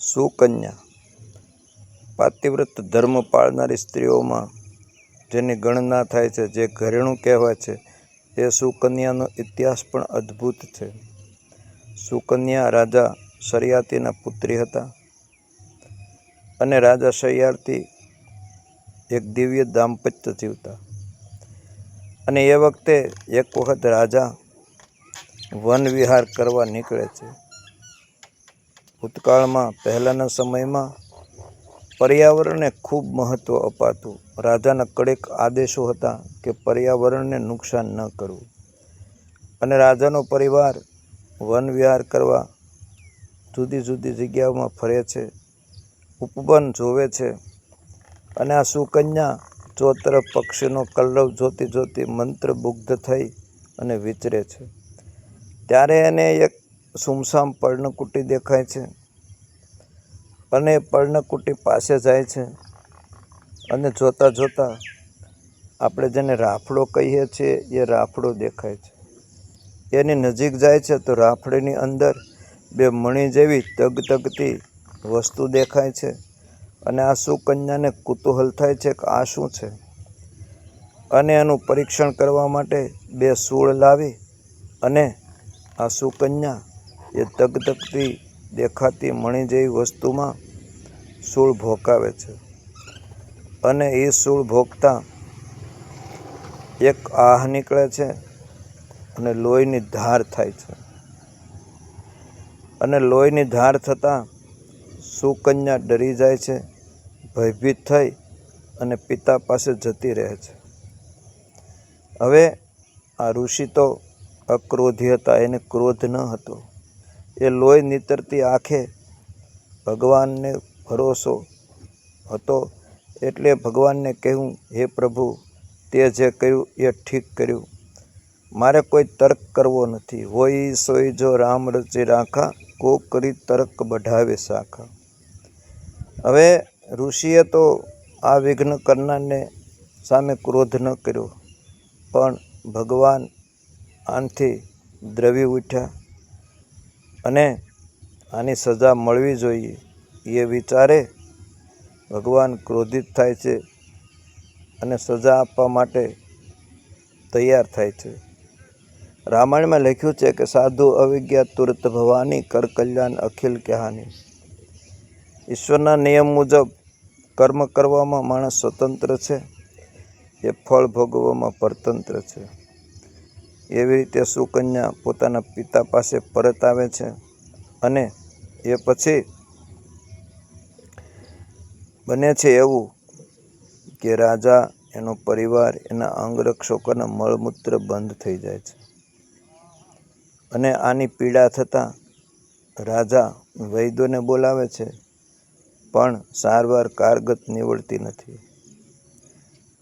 સુકન્યા. પાતિવ્રત ધર્મ પાળનારી સ્ત્રીઓમાં જેની ગણના થાય છે, જે ઘરેણું કહેવાય છે એ સુકન્યાનો ઇતિહાસ પણ અદ્ભુત છે. સુકન્યા રાજા શરિયાતીના પુત્રી હતા અને રાજા શરિયાતી એક દિવ્ય દાંપત્ય જીવતા. અને એ વખતે એક વખત રાજા વન વિહાર કરવા નીકળે છે. ભૂતકાળમાં, પહેલાંના સમયમાં, પર્યાવરણને ખૂબ મહત્ત્વ અપાતું. રાજાના કડેક આદેશો હતા કે પર્યાવરણને નુકસાન ન કરવું. અને રાજાનો પરિવાર વન વિહાર કરવા જુદી જુદી જગ્યાઓમાં ફરે છે, ઉપવન જોવે છે અને આ સુકન્યા ચોતરફ પક્ષીનો કલ્લવ જોતી જોતી મંત્રમુગ્ધ થઈ અને વિચરે છે. ત્યારે એને એક સુમસામ પર્ણકુટી દેખાય છે અને પર્ણકુટી પાસે જાય છે અને જોતાં જોતાં આપણે જેને રાફડો કહીએ છીએ, એ રાફડો દેખાય છે. એની નજીક જાય છે તો રાફડીની અંદર બે મણી જેવી તગતગતી વસ્તુ દેખાય છે અને આ સુકન્યાને કુતૂહલ થાય છે કે આ શું છે? અને એનું પરીક્ષણ કરવા માટે બે સૂળ લાવી અને આ સુકન્યા એ તગતગતી દેખાતી મણી જેવી વસ્તુમાં સૂળ ભોકાવે છે. અને એ સૂળ ભોગતા એક આહ નીકળે છે અને લોહીની ધાર થાય છે. અને લોહીની ધાર થતાં સુકન્યા ડરી જાય છે, ભયભીત થઈ અને પિતા પાસે જતી રહે છે. હવે આ ઋષિ તો અક્રોધી હતા, એને ક્રોધ ન હતો. એ લોહી નીતરતી આંખે ભગવાનને ભરોસો હતો એટલે ભગવાનને કહ્યું, હે પ્રભુ, તે જે કર્યું એ ઠીક કર્યું. મારે કોઈ તર્ક કરવો નથી. હોય સોય જો રામ રચી રાખા કો કરી તર્ક બઢાવે શાખા. હવે ઋષિએ તો આ વિઘ્ન કરનારને સામે ક્રોધ ન કર્યો, પણ ભગવાન આનથી દ્રવી ઉઠ્યા. અને આની સજા મળવી જોઈએ એ વિચારે ભગવાન ક્રોધિત થાય છે અને સજા આપવા માટે તૈયાર થાય છે. રામાયણમાં લખ્યું છે કે સાધુ અવિજ્ઞા તુરત ભવાની કર કલ્યાણ અખિલ કહાની. ઈશ્વરના નિયમ મુજબ કર્મ કરવામાં માણસ સ્વતંત્ર છે. એ ફળ ભોગવવામાં પરતંત્ર છે. એવી રીતે સુકન્યા પોતાના પિતા પાસે પરત આવે છે અને એ પછી બને છે એવું કે રાજા, એનો પરિવાર, એના અંગરક્ષકોના મળમૂત્ર બંધ થઈ જાય છે. અને આની પીડા થતાં રાજા વૈદ્યોને બોલાવે છે, પણ સારવાર કારગત નીવડતી નથી.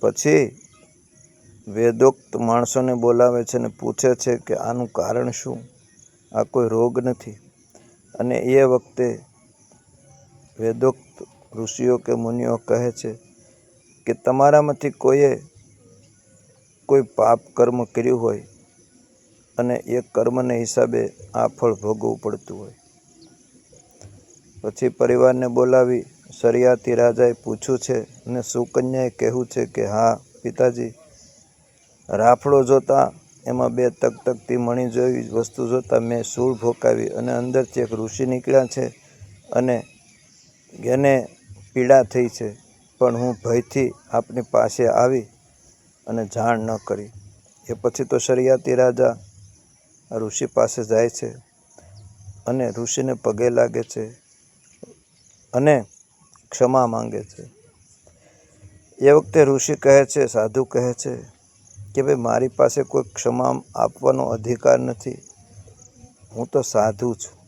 પછી વેદોક્ત માણસોને બોલાવે છે અને પૂછે છે કે આનું કારણ શું? આ કોઈ રોગ નથી. અને એ વખતે વેદોક્ત ઋષિઓ કે મુનિઓ કહે છે કે તમારામાંથી કોઈએ કોઈ પાપ કર્મ કર્યું હોય અને એ કર્મને હિસાબે આ ફળ ભોગવવું પડતું હોય. પછી પરિવારને બોલાવી શરિયાતી રાજાએ પૂછ્યું છે અને સુકન્યાએ કહેવું છે કે હા, પિતાજી રાફડો જોતા, એમાં બે તકતકતી મણી જેવી વસ્તુ જોતાં મેં સૂળ ભોકાવી અને અંદરથી એક ઋષિ નીકળ્યા છે અને એને પીડા થઈ છે. પણ હું ભયથી આપની પાસે આવી અને જાણ ન કરી. એ પછી તો શરિયાતી રાજા ઋષિ પાસે જાય છે અને ઋષિને પગે લાગે છે અને ક્ષમા માંગે છે. એ વખતે ઋષિ કહે છે, સાધુ કહે છે કે ભાઈ મારી પાસે કોઈ ક્ષમા આપવાનો અધિકાર નથી. હું તો સાધુ છું.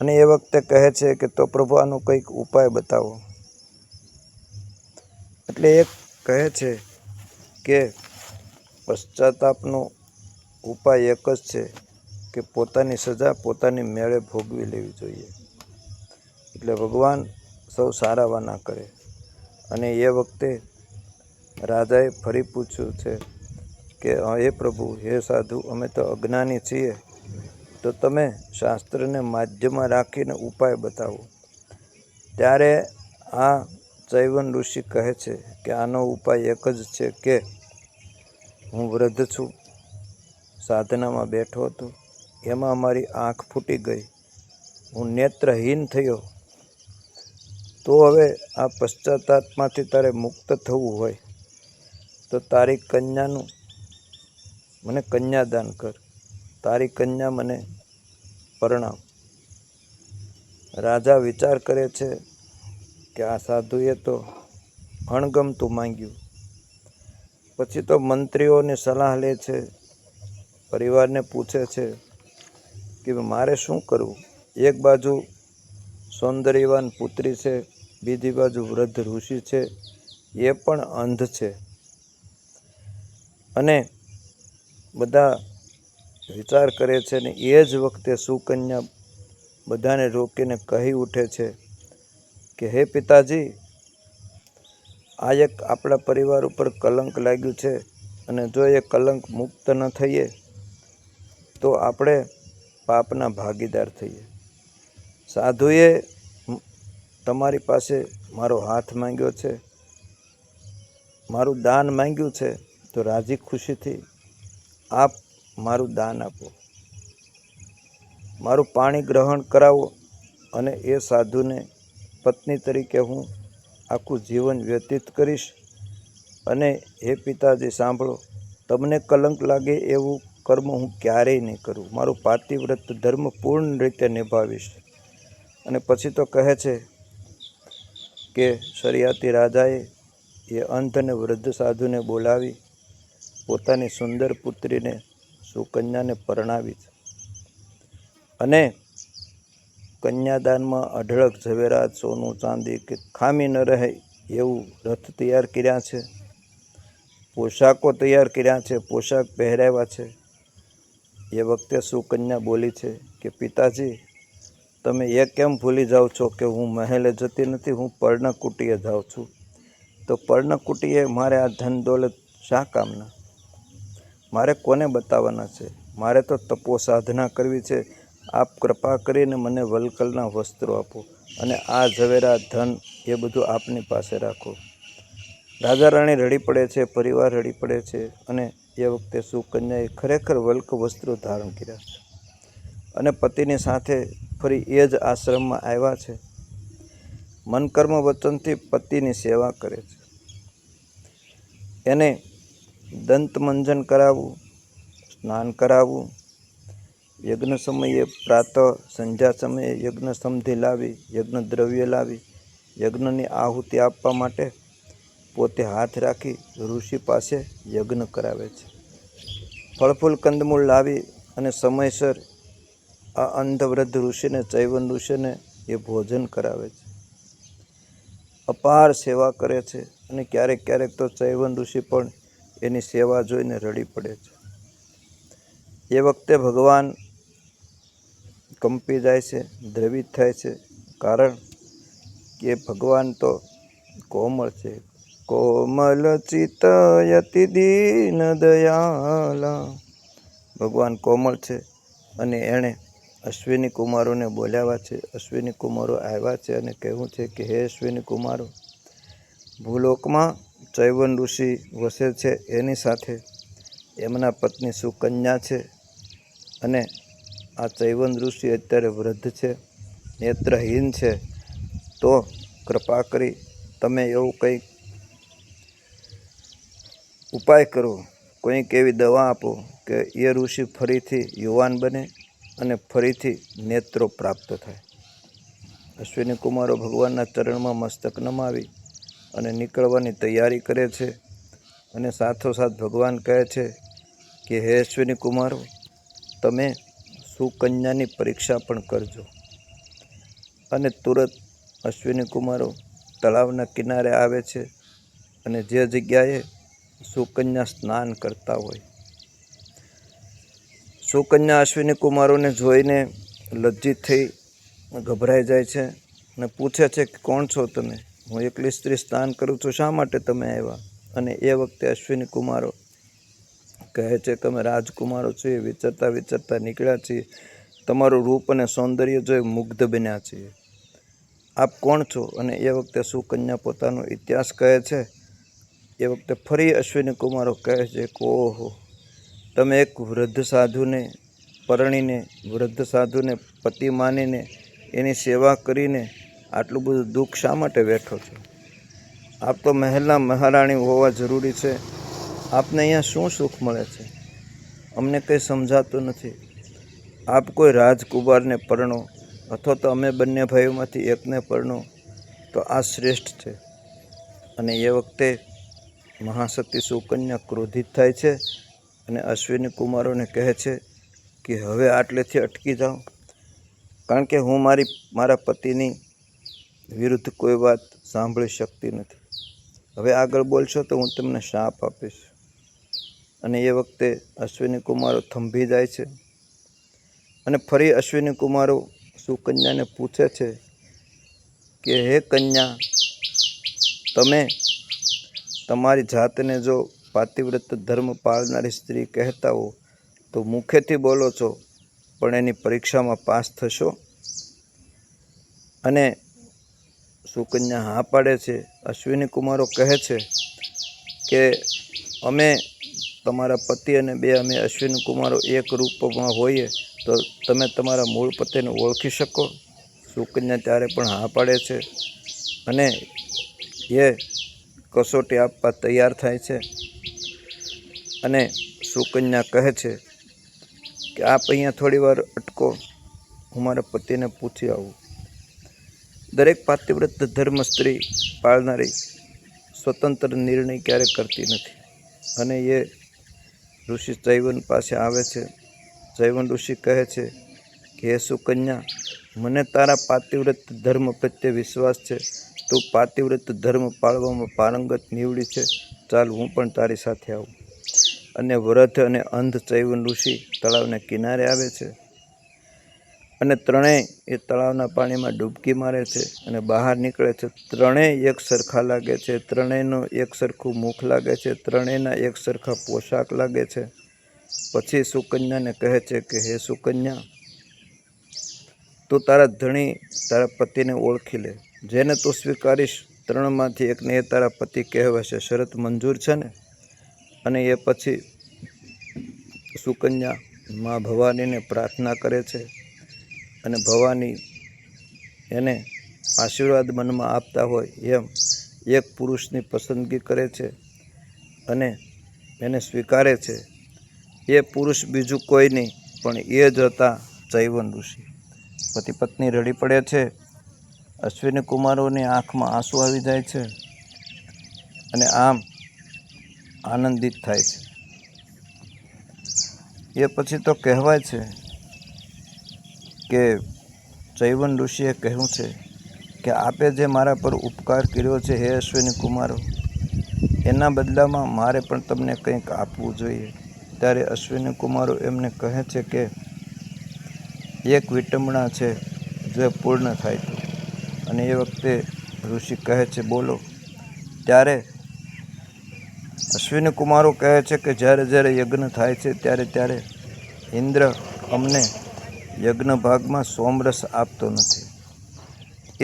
અને એ વખતે કહે છે કે તો પ્રભુ આનો કંઈક ઉપાય બતાવો. એટલે એક કહે છે કે પશ્ચાતાપનો ઉપાય એક જ છે કે પોતાની સજા પોતાની મેળે ભોગવી લેવી જોઈએ. એટલે ભગવાન સૌ સારાવાના કરે. અને એ વખતે રાજાએ ફરી પૂછ્યું છે કે, હે પ્રભુ, હે સાધુ, અમે તો અજ્ઞાની છીએ. તો તમે શાસ્ત્રને માધ્યમાં રાખીને ઉપાય બતાવો. ત્યારે આ ચૈવન ઋષિ કહે છે કે, આનો ઉપાય એક જ છે કે, હું વૃદ્ધ છું, સાધનામાં બેઠો હતો, એમાં મારી આંખ ફૂટી ગઈ, હું નેત્રહીન થયો. તો હવે આ પશ્ચાતાપમાંથી તારે મુક્ત થવું હોય. તો તારી કન્યાનું મને કન્યાદાન કર. તારી કન્યા મને પરણાવ. રાજા વિચાર કરે છે કે આ સાધુએ તો અણગમતું માંગ્યું. પછી તો મંત્રીઓની સલાહ લે છે, પરિવારને પૂછે છે કે મારે શું કરવું? એક બાજુ સૌંદર્યવાન પુત્રી છે, બીજી બાજુ વૃદ્ધ ઋષિ છે, એ પણ અંધ છે. અને બધા વિચાર કરે છે ને એ જ વખતે સુકન્યા બધાને રોકીને કહી ઉઠે છે કે, હે પિતાજી, આ એક આપણા પરિવાર ઉપર કલંક લાગ્યું છે અને જો એ કલંક મુક્ત ન થઈએ, તો આપણે પાપના ભાગીદાર થઈએ. સાધુએ તમારી પાસે મારો હાથ માંગ્યો છે, મારું દાન માંગ્યું છે તો રાજી ખુશીથી આપ મારું દાન આપો. મારું પાણી ગ્રહણ કરાવો અને એ સાધુને પત્ની તરીકે હું આખું જીવન વ્યતીત કરીશ. અને હે પિતાજી, સાંભળો, તમને કલંક લાગે એવું કર્મ હું ક્યારેય નહીં કરું. મારું પાતિવ્રત ધર્મ પૂર્ણ રીતે નિભાવીશ. અને પછી તો કહે છે કે શરિયાતી રાજાએ એ અંધ અને વૃદ્ધ સાધુને બોલાવી પોતાની સુંદર પુત્રીને સુકન્યાને પરણાવી અને કન્યાદાનમાં અઢળક ઝવેરાત, સોનું, ચાંદી કે ખામી ન રહે એવું રથ તૈયાર કર્યા છે. પોશાકો તૈયાર કર્યા છે, પોશાક પહેરાવ્યા છે. એ વખતે સુકન્યા બોલી છે કે, પિતાજી, તમે એ કેમ ભૂલી જાઓ છો કે હું મહેલે જતી નથી, હું પર્ણકુટીએ જાઉં છું? તો પર્ણકુટીએ, મારે આ ધન દોલત શા કામના? મારે કોને બતાવવાના છે? મારે તો તપો સાધના કરવી છે. આપ કૃપા કરીને મને વલકલના વસ્ત્રો આપો અને આ ઝવેરા, ધન એ બધું આપની પાસે રાખો. રાજા રાણી રડી પડે છે, પરિવાર રડી પડે છે અને એ વખતે સુકન્યાએ ખરેખર વલ્ક વસ્ત્રો ધારણ કર્યા છે અને પતિની સાથે ફરી એ જ આશ્રમમાં આવ્યા છે. મનકર્મ વચનથી પતિની સેવા કરે છે. એને દંતમંજન કરાવવું સ્નાન કરાવવું યજ્ઞ સમયે પ્રાતઃ, સંધ્યા સમયે યજ્ઞ સમધિ લાવી, યજ્ઞ દ્રવ્ય લાવી, યજ્ઞની આહુતિ આપવા માટે પોતે હાથ રાખી ઋષિ પાસે યજ્ઞ કરાવે છે. ફળફૂલ કંદમૂળ લાવી અને સમયસર આ અંધવૃદ્ધ ઋષિને, ચૈવન ઋષિને એ ભોજન કરાવે છે. અપાર સેવા કરે છે અને ક્યારેક ક્યારેક તો ચૈવન ઋષિ પણ એની સેવા જોઈને રડી પડે છે. એ વખતે ભગવાન કંપી જાય છે, દ્રવિત થાય છે, કારણ કે ભગવાન તો કોમળ છે. કોમલ ચિતયતિ યતિ દીન દયાલા. ભગવાન કોમળ છે અને એણે અશ્વિની કુમારોને બોલાવ્યા છે. અશ્વિની કુમારો આવ્યા છે અને કહેવું છે કે, હે અશ્વિની કુમારો, ભૂલોકમાં ચૈવન ઋષિ વસે છે એની સાથે. એમના પત્ની સુકન્યા છે અને આ ચૈવન ઋષિ અત્યારે વૃદ્ધ છે, નેત્રહીન છે. તો કૃપા કરી તમે એવું કંઈક ઉપાય કરો, કોઈક એવી દવા આપો કે એ ઋષિ ફરીથી યુવાન બને અને ફરીથી નેત્રો પ્રાપ્ત થાય. અશ્વિની કુમારો ભગવાનના ચરણમાં મસ્તક નમાવી. અને નીકળવાની તૈયારી કરે છે અને સાથોસાથ ભગવાન કહે છે કે, હે અશ્વિની કુમારો, તમે સુકન્યાની પરીક્ષા પણ કરજો. અને તુરત અશ્વિની કુમારો તળાવના કિનારે આવે છે અને જે જગ્યાએ સુકન્યા સ્નાન કરતા હોય. સુકન્યા અશ્વિની કુમારોને જોઈને લજ્જિત થઈ ગભરાઈ જાય છે અને પૂછે છે કે, કોણ છો તમે? હું એકલી સ્ત્રી સ્નાન કરું છું, શા માટે તમે આવ્યા? અને એ વખતે અશ્વિની કુમારો કહે છે કે અમે રાજકુમારો છીએ વિચરતા વિચરતા નીકળ્યા છીએ. તમારું રૂપ અને સૌંદર્ય જોઈ મુગ્ધ બન્યા છીએ. આપ કોણ છો? અને એ વખતે સુકન્યા પોતાનો ઇતિહાસ કહે છે. એ વખતે ફરી અશ્વિની કુમારો કહે છે કે ઓહો, તમે એક વૃદ્ધ સાધુને, પરણીને, વૃદ્ધ સાધુને, પતિ માનીને, એની સેવા કરીને આટલું બધું દુઃખ શા માટે બેઠો છો? આપ તો મહેલના મહારાણી હોવા જરૂરી છે. આપને અહીંયા શું સુખ મળે છે? અમને કંઈ સમજાતું નથી. આપ કોઈ રાજકુમારને પરણો અથવા તો અમે બંને ભાઈઓમાંથી એકને પરણો તો આ શ્રેષ્ઠ છે. અને એ વખતે મહાશક્તિ સુકન્યા ક્રોધિત થાય છે અને અશ્વિની કુમારોને કહે છે કે હવે આટલેથી અટકી જાઓ. કારણ કે હું મારી, મારા પતિની વિરુદ્ધ કોઈ વાત સાંભળી શકતી નથી. હવે આગળ બોલશો તો હું તમને શાપ આપીશ. અને એ વખતે અશ્વિની કુમારો થંભી જાય છે. અને ફરી અશ્વિની કુમારો સુકન્યાને પૂછે છે કે, હે કન્યા, તમે તમારી જાતને જો પાતિવ્રત ધર્મ પાળનારી સ્ત્રી કહેતા હો, તો મુખેથી બોલો છો, પણ એની પરીક્ષામાં પાસ થશો? અને સુકન્યા હા પાડે છે. અશ્વિની કુમારો કહે છે કે, અમે તમારા પતિ અને બે, અમે અશ્વિની કુમારો એક રૂપમાં હોઈએ તો તમે તમારા મૂળ પતિને ઓળખી શકો. સુકન્યા ત્યારે પણ હા પાડે છે અને એ કસોટી આપવા તૈયાર થાય છે. અને સુકન્યા કહે છે કે, આપ અહીંયા થોડી વાર અટકો, હું મારા પતિને પૂછી આવું. દરેક પાતિવ્રત ધર્મ સ્ત્રી પાળનારી સ્વતંત્ર નિર્ણય ક્યારે કરતી નથી. અને એ ઋષિ જૈવન પાસે આવે છે. જૈવન ઋષિ કહે છે કે, હે સુકન્યા, મને તારા પાતિવ્રત ધર્મ પ્રત્યે વિશ્વાસ છે. તું પાતિવ્રત ધર્મ પાળવામાં પારંગત નીવડી છે. ચાલ, હું પણ તારી સાથે આવું. અને વૃદ્ધ અને અંધ ચૈવન ઋષિ તળાવના કિનારે આવે છે. અને ત્રણેય એ તળાવના પાણીમાં ડૂબકી મારે છે અને બહાર નીકળે છે. ત્રણેય એક સરખા લાગે છે. ત્રણેયનું એક સરખું મુખ લાગે છે. ત્રણેયના એક સરખા પોશાક લાગે છે. પછી સુકન્યાને કહે છે કે, હે સુકન્યા, તું તારા ધણી તારા પતિને ઓળખી લે. જેને તું સ્વીકારીશ, ત્રણમાંથી એકને એ તારા પતિ કહેવાશે. શરત મંજૂર છે ને? અને એ પછી સુકન્યા મા ભવાનીને પ્રાર્થના કરે છે. અને ભવાની એને આશીર્વાદ મનમાં આપતા હોય એમ એક પુરુષની પસંદગી કરે છે અને એને સ્વીકારે છે. એ પુરુષ બીજું કોઈ નહીં, પણ એ જ હતા જૈવન ઋષિ. પતિ પત્ની રડી પડે છે. અશ્વિની કુમારોની આંખમાં આંસુ આવી જાય છે અને આમ આનંદિત થાય છે. એ પછી તો કહેવાય છે કે ચૈવન ઋષિએ કહ્યું છે કે આપે જે મારા પર ઉપકાર કર્યો છે હે અશ્વિની કુમારો, એના બદલામાં મારે પણ તમને કંઈક આપવું જોઈએ. ત્યારે અશ્વિની કુમારો એમને કહે છે કે એક વિટંબણા છે જે પૂર્ણ થાય તો. અને એ વખતે ઋષિ કહે છે, બોલો. ત્યારે અશ્વિની કુમારો કહે છે કે જ્યારે જ્યારે યજ્ઞ થાય છે, ત્યારે ત્યારે ઇન્દ્ર અમને યજ્ઞ ભાગમાં સોમરસ આપતો નથી.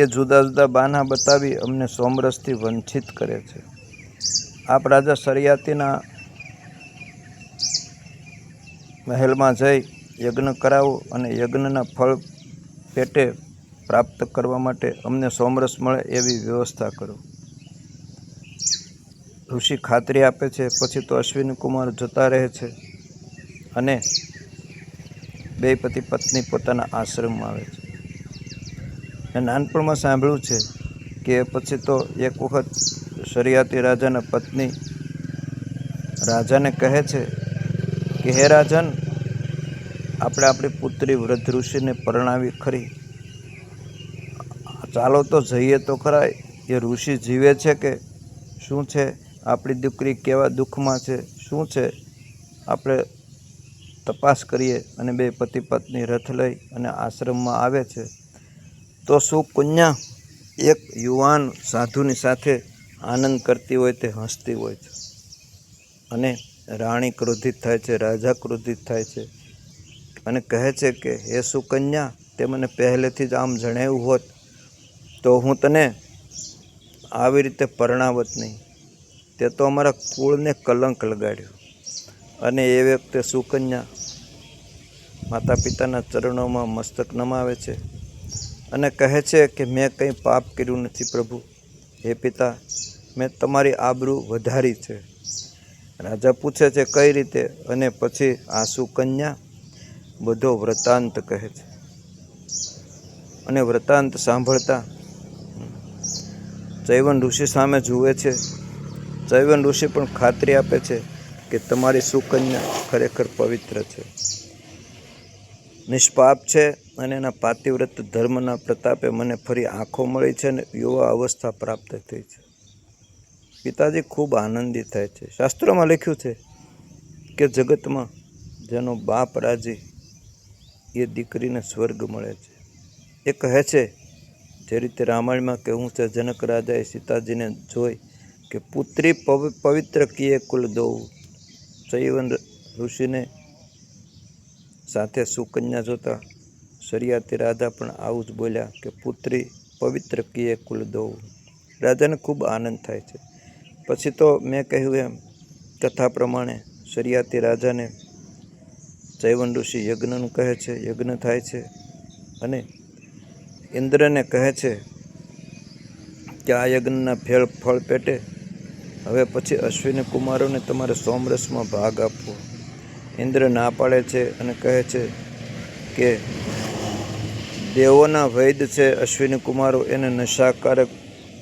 એ જુદા જુદા બાના બતાવી અમને સોમરસથી વંચિત કરે છે. આપ રાજા સરિયાતીના મહેલમાં જઈ યજ્ઞ કરાવો અને યજ્ઞના ફળ પેટે પ્રાપ્ત કરવા માટે અમને સોમરસ મળે એવી વ્યવસ્થા કરો. ઋષિ ખાતરી આપે છે, પછી તો અશ્વિની કુમાર જતા રહે છે અને બે પતિ પત્ની પોતાના આશ્રમમાં આવે છે. મેં નાનપણમાં સાંભળ્યું છે કે પછી તો એક વખત શરિયાતી રાજાના પત્ની રાજાને કહે છે કે, હે રાજન, આપણે આપણી પુત્રી વૃદ્ધ ઋષિને પરણાવી ખરી. ચાલો તો જઈએ તો ખરા, એ ઋષિ જીવે છે કે શું છે? આપણી દીકરી કેવા દુઃખમાં છે? શું છે? આપણે તપાસ કરીએ અને બે પતિ પત્ની રથ લઈ અને આશ્રમમાં આવે છે. તો શું કન્યા એક યુવાન સાધુની સાથે આનંદ કરતી હોય તે હસતી હોય છે? અને રાણી ક્રોધિત થાય છે, રાજા ક્રોધિત થાય છે અને કહે છે કે, હે સુકન્યા તે મને પહેલેથી જ આમ જણાવ્યું હોત, તો હું તને આવી રીતે પરણાવત નહીં. તે તો અમારા કુળને કલંક લગાડ્યું. અને એ વખતે સુકન્યા માતા પિતાના ચરણોમાં મસ્તક નમાવે છે અને કહે છે કે મેં કંઈ પાપ કર્યું નથી પ્રભુ. હે પિતા, મેં તમારી આબરૂ વધારી છે. રાજા પૂછે છે કઈ રીતે? અને પછી આ સુકન્યા બધો વૃતાંત કહે છે. અને વ્રતાંત સાંભળતા ચૈવન ઋષિ સામે જુએ છે. ચૈવન ઋષિ પણ ખાતરી આપે છે કે તમારી સુકન્યા ખરેખર પવિત્ર છે. નિષ્પાપ છે અને એના પાતિવ્રત ધર્મના પ્રતાપે મને ફરી આંખો મળી છે અને યુવા અવસ્થા પ્રાપ્ત થઈ છે. પિતાજી ખૂબ આનંદિત થાય છે. શાસ્ત્રોમાં લખ્યું છે કે જગતમાં જેનો બાપ રાજી એ દીકરીને સ્વર્ગ મળે છે. એ કહે છે, જે રીતે રામાયણમાં કહેવું છે, જનક રાજાએ સીતાજીને જોઈ કે પુત્રી પવિ, પવિત્ર કીએ કુલ દોવું ચૈવન ઋષિને સાથે સુકન્યા જોતા શરિયાતી રાધા પણ આવું જ બોલ્યા કે, પુત્રી, પવિત્ર કિયે કુલ દોવું રાજાને ખૂબ આનંદ થાય છે. પછી તો મેં કહ્યું એમ, કથા પ્રમાણે શરિયાતી રાજાને ચૈવન ઋષિ યજ્ઞનું કહે છે, યજ્ઞ થાય છે અને ઇન્દ્રને કહે છે કે, આ યજ્ઞના ફેળ, ફળ પેટે હવે પછી અશ્વિની કુમારોને તમારે સોમરસમાં ભાગ આપવો. ઇન્દ્ર ના પાડે છે અને કહે છે કે, દેવોના વૈદ છે, અશ્વિની કુમારો એને નશાકારક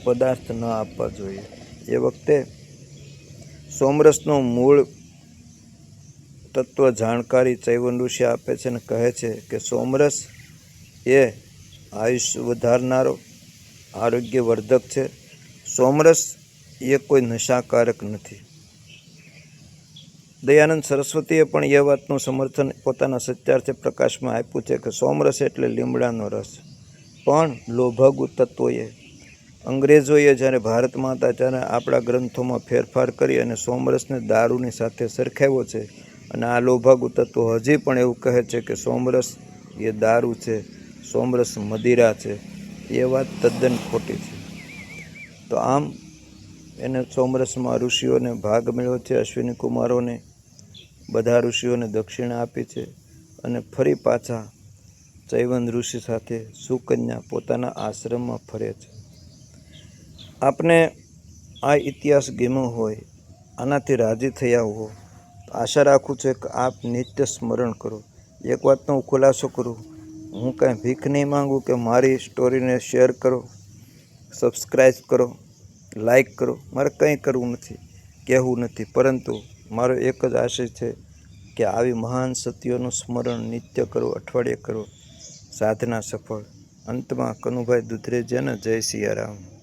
પદાર્થ ન આપવા જોઈએ. એ વખતે સોમરસનું મૂળ તત્વ જાણકારી ચૈવન ઋષિ આપે છે અને કહે છે કે, સોમરસ એ આયુષ્ય વધારનારો આરોગ્યવર્ધક છે. સોમરસ એ કોઈ નશાકારક નથી. દયાનંદ સરસ્વતીએ પણ એ વાતનું સમર્થન પોતાના સત્યાર્થ પ્રકાશમાં આપ્યું છે કે સોમરસ એટલે લીમડાનો રસ. પણ લોભાગુ તત્વોએ, અંગ્રેજોએ જ્યારે ભારતમાં હતા ત્યારે આપણા ગ્રંથોમાં ફેરફાર કરી અને સોમરસને દારૂની સાથે સરખાવ્યો છે અને આ લોભાગુ તત્વો હજી પણ એવું કહે છે કે સોમરસ એ દારૂ છે, સોમરસ મદિરા છે, એ વાત તદ્દન ખોટી છે. તો આમ એને સોમરસમાં ઋષિઓને ભાગ મળ્યો છે, અશ્વિની કુમારોને બધા ઋષિઓને દક્ષિણા આપી છે અને ફરી પાછા ચૈવન ઋષિ સાથે સુકન્યા પોતાના આશ્રમમાં ફરે છે. આપને આ ઇતિહાસ ગમ્યો હોય, આનાથી રાજી થયા હો, આશા રાખું છું કે આપ નિત્ય સ્મરણ કરો. એક વાતનો હું ખુલાસો કરું, હું કાંઈ ભીખ નહીં માગું કે મારી સ્ટોરીને શેર કરો સબસ્ક્રાઈબ કરો. લાઈક કરો. મારે કંઈ કરવું નથી, કહેવું નથી. પરંતુ મારો એક જ આશય છે કે આવી મહાન સત્યોનું સ્મરણ નિત્ય કરો, અઠવાડિયે કરો. સાધના સફળ. અંતમાં કનુભાઈ દુધરેજિયાને જય સિયારામ.